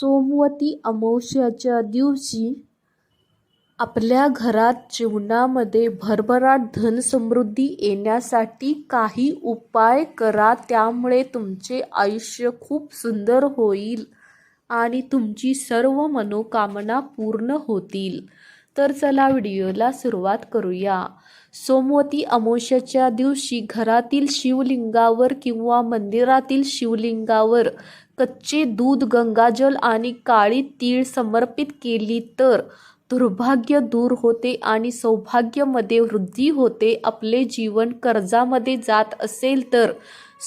सोमवती अमावस्येच्या दिवशी आपल्या घरात जीवनामध्ये भरभराट धनसमृद्धी येण्यासाठी काही उपाय करा. त्यामुळे तुमचे आयुष्य खूप सुंदर होईल आणि तुमची सर्व मनोकामना पूर्ण होतील. तर चला व्हिडिओला सुरुवात करूया. सोमवती अमावस्याच्या दिवशी घरातील शिवलिंगावर किंवा मंदिरातील शिवलिंगावर कच्चे दूध गंगाजल आणि काळी तीळ समर्पित केली तर दुर्भाग्य दूर होते आणि सौभाग्यामध्ये वृद्धी होते. आपले जीवन कर्जामध्ये जात असेल तर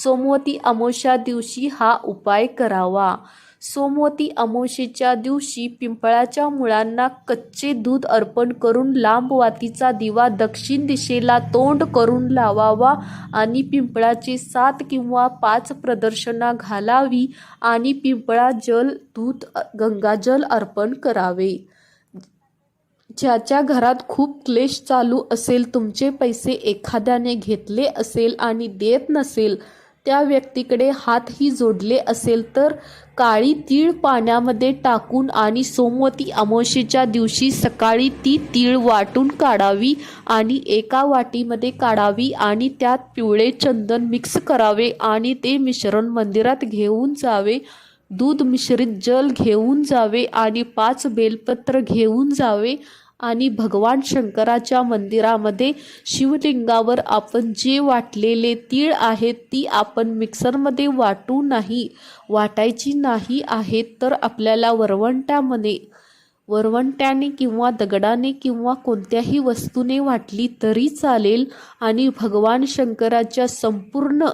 सोमवती अमावस्या दिवशी हा उपाय करावा. सोमवती अमावस्येच्या दिवशी पिंपळाच्या मुळांना कच्चे दूध अर्पण करून लांब वातीचा दिवा दक्षिण दिशेला तोंड करून लावावा आणि पिंपळाची सात किंवा पाच प्रदर्शना घालावी आणि पिंपळा जल दूध गंगाजल अर्पण करावे. ज्याच्या घरात खूप क्लेश चालू असेल तुमचे पैसे एखाद्याने घेतले असेल आणि देत नसेल त्या व्यक्तीकडे हातही जोडले असेल तर काळी तीळ पाण्यामध्ये टाकून आणि सोमवती अमावस्येच्या दिवशी सकाळी ती तीळ वाटून काढावी आणि एका वाटीमध्ये काढावी आणि त्यात पिवळे चंदन मिक्स करावे आणि ते मिश्रण मंदिरात घेऊन जावे. दूध मिश्रित जल घेऊन जावे आणि पाच बेलपत्र घेऊन जावे. आणि भगवान शंकराच्या मंदिरामध्ये शिवलिंगावर आपण जे वाटलेले तीळ आहेत ती आपण मिक्सरमध्ये वाटू नाही. वाटायची नाही आहेत तर आपल्याला वरवंट्यामध्ये वरवंट्याने किंवा दगडाने किंवा कोणत्याही वस्तूने वाटली तरी चालेल आणि भगवान शंकराच्या संपूर्ण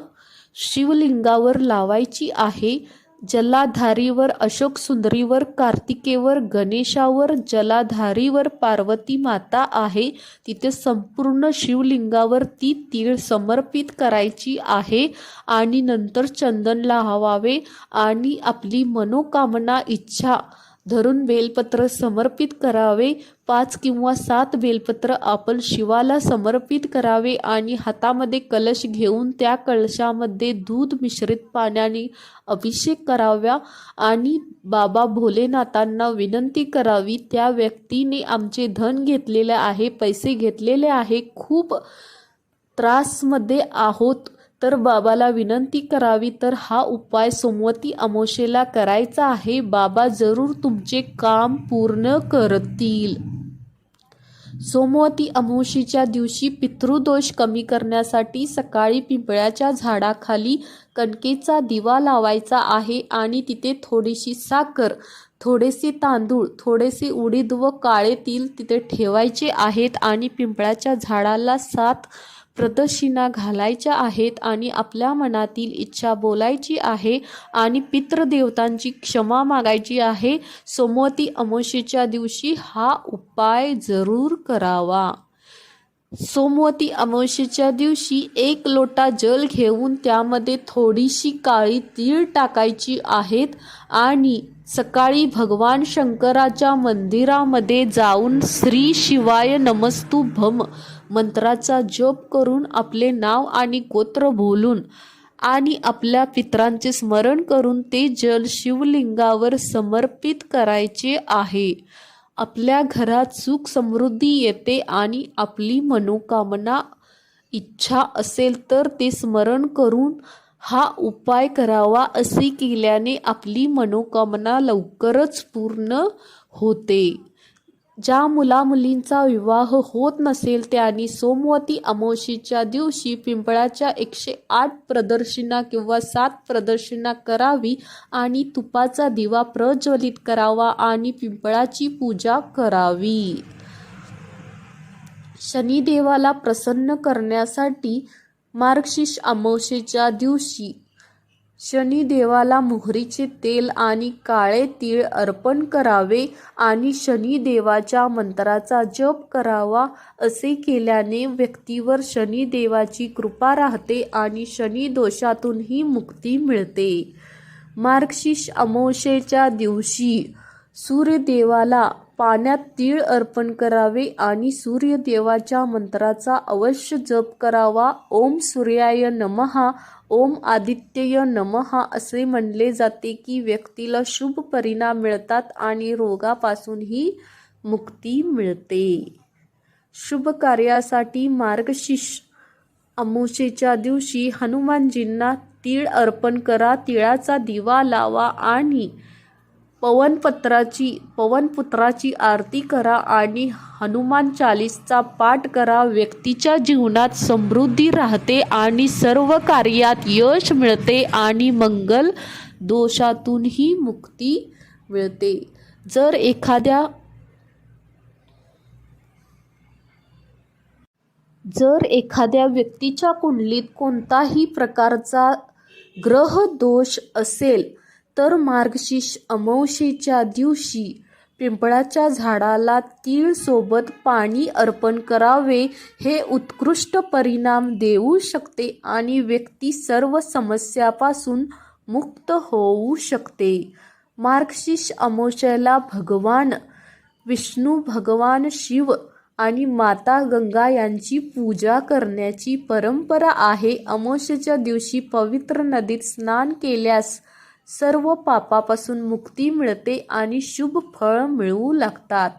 शिवलिंगावर लावायची आहे. जलाधारीवर अशोक सुंदरीवर कार्तिकेवर गणेशावर जलाधारीवर पार्वती माता आहे. तिथे संपूर्ण शिवलिंगावर ती तीळ समर्पित करायची आहे आणि नंतर चंदन लावावे आणि आपली मनोकामना इच्छा धरून बेलपत्र समर्पित करावे. पाच किंवा सात बेलपत्र आपण शिवाला समर्पित करावे आणि हातामध्ये कलश घेऊन त्या कलशामध्ये दूध मिश्रित पाण्याने अभिषेक कराव्या आणि बाबा भोलेनाथांना विनंती करावी त्या व्यक्तीने आमचे धन घेतलेले आहे पैसे घेतलेले आहे खूप त्रासमध्ये आहोत. तर बाबाला विनंती करावी तर हा उपाय सोमवती अमोशेला करायचा आहे. बाबा जरूर तुमचे काम पूर्ण करतील. सोमवती अमोशीच्या दिवशी पितृदोष कमी करण्यासाठी सकाळी पिंपळाच्या झाडाखाली कणकेचा दिवा लावायचा आहे आणि तिथे थोडीशी साखर थोडेसे तांदूळ थोडेसे उडीद व काळे तिल तिथे ठेवायचे आहेत आणि पिंपळाच्या झाडाला सात प्रदक्षिणा घालायच्या आहेत आणि आपल्या मनातील इच्छा बोलायची आहे आणि पितृदेवतांची क्षमा मागायची आहे सोमवती अमावस्येच्या दिवशी हा उपाय जरूर करावा. सोमवती अमावस्येच्या दिवशी एक लोटा जल घेऊन त्यामध्ये थोडीशी काळी तीळ टाकायची आहेत आणि सकाळी भगवान शंकराच्या मंदिरामध्ये जाऊन श्री शिवाय नमस्तू भम मंत्राचा जप करून आपले नाव आणि गोत्र बोलून आणि आपल्या पित्रांचे स्मरण करून ते जल शिवलिंगावर समर्पित करायचे आहे. आपल्या घरात सुख समृद्धी येते आणि आपली मनोकामना इच्छा असेल तर ते स्मरण करून हा उपाय करावा असे केल्याने आपली मनोकामना लवकरच पूर्ण होते. ज्या मुलामुलींचा विवाह होत नसेल त्यांनी सोमवती अमावशीच्या दिवशी पिंपळाच्या एकशे आठ प्रदर्शना किंवा सात प्रदर्शना करावी आणि तुपाचा दिवा प्रज्वलित करावा आणि पिंपळाची पूजा करावी. शनिदेवाला प्रसन्न करण्यासाठी मार्गशीर्ष अमावस्येच्या दिवशी शनिदेवाला मोहरीचे तेल आणि काळे तीळ अर्पण करावे आणि शनिदेवाच्या मंत्राचा जप करावा असे केल्याने व्यक्तीवर शनिदेवाची कृपा राहते आणि शनिदोषातूनही मुक्ती मिळते. मार्गशीर्ष अमावस्येच्या दिवशी सूर्यदेवाला पाण्यात तीळ अर्पण करावे आणि सूर्यदेवाच्या मंत्राचा अवश्य जप करावा. ओम सूर्याय नमः ओम आदित्यय नमः असे म्हणले जाते की व्यक्तीला शुभ परिणाम मिळतात आणि रोगापासूनही मुक्ती मिळते. शुभ कार्यासाठी मार्गशीर्ष अमुषेच्या दिवशी हनुमानजींना तीळ अर्पण करा. तिळाचा दिवा लावा आणि पवनपत्राची पवनपुत्राची आरती करा आणि हनुमान चालीसचा पाठ करा. व्यक्तीच्या जीवनात समृद्धी राहते आणि सर्व कार्यात यश मिळते आणि मंगल दोषातूनही मुक्ती मिळते. जर एखाद्या जर एखाद्या व्यक्तीच्या कुंडलीत कोणताही प्रकारचा ग्रह दोष असेल तर मार्गशीर्ष अमावस्येच्या दिवशी पिंपळाच्या झाडाला तीळ सोबत पाणी अर्पण करावे हे उत्कृष्ट परिणाम देऊ शकते आणि व्यक्ती सर्व समस्यापासून मुक्त होऊ शकते. मार्गशीर्ष अमोशेला भगवान विष्णू भगवान शिव आणि माता गंगा यांची पूजा करण्याची परंपरा आहे. अमावस्येच्या दिवशी पवित्र नदीत स्नान केल्यास सर्व पापापासून मुक्ती मिळते आणि शुभ फळ मिळू लागतात.